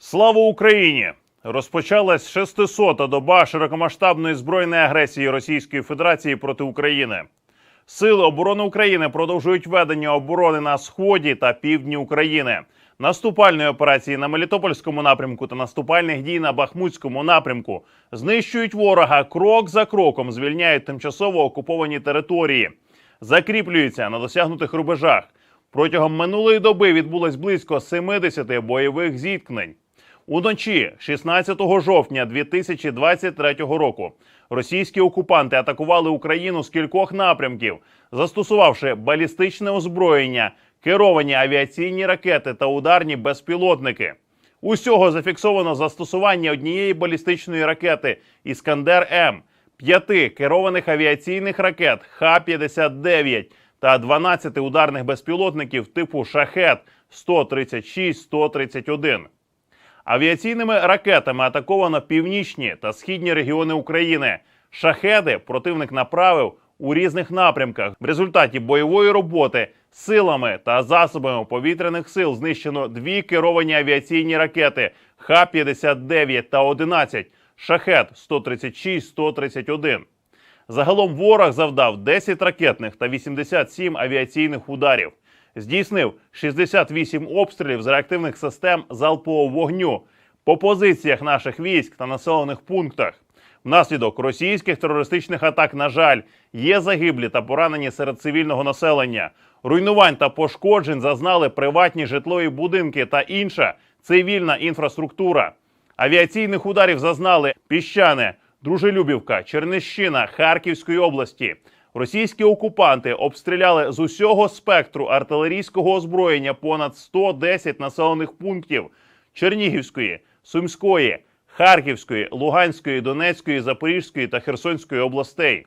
Слава Україні! Розпочалась 600-та доба широкомасштабної збройної агресії Російської Федерації проти України. Сили оборони України продовжують ведення оборони на сході та півдні України, наступальної операції на Мелітопольському напрямку та наступальних дій на Бахмутському напрямку. Знищують ворога крок за кроком, звільняють тимчасово окуповані території, закріплюються на досягнутих рубежах. Протягом минулої доби відбулось близько 70 бойових зіткнень. Уночі, 16 жовтня 2023 року, російські окупанти атакували Україну з кількох напрямків, застосувавши балістичне озброєння, керовані авіаційні ракети та ударні безпілотники. Усього зафіксовано застосування однієї балістичної ракети Іскандер М, п'яти керованих авіаційних ракет Х-59 та 12 ударних безпілотників типу Шахет 136-131. Авіаційними ракетами атаковано північні та східні регіони України. Шахеди противник направив у різних напрямках. В результаті бойової роботи силами та засобами повітряних сил знищено дві керовані авіаційні ракети Х-59 та 11, Шахет 136-131. Загалом ворог завдав 10 ракетних та 87 авіаційних ударів. Здійснив 68 обстрілів з реактивних систем залпового вогню по позиціях наших військ та населених пунктах. Внаслідок російських терористичних атак, на жаль, є загиблі та поранені серед цивільного населення. Руйнувань та пошкоджень зазнали приватні житлові будинки та інша цивільна інфраструктура. Авіаційних ударів зазнали піщане, Дружелюбівка, Чернищина Харківської області. Російські окупанти обстріляли з усього спектру артилерійського озброєння понад 110 населених пунктів Чернігівської, Сумської, Харківської, Луганської, Донецької, Запорізької та Херсонської областей.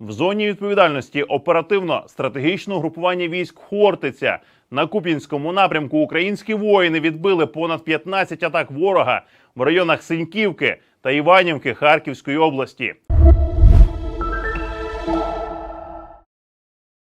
В зоні відповідальності оперативно-стратегічного групування військ Хортиця на Куп'янському напрямку українські воїни відбили понад 15 атак ворога в районах Синьківки та Іванівки Харківської області.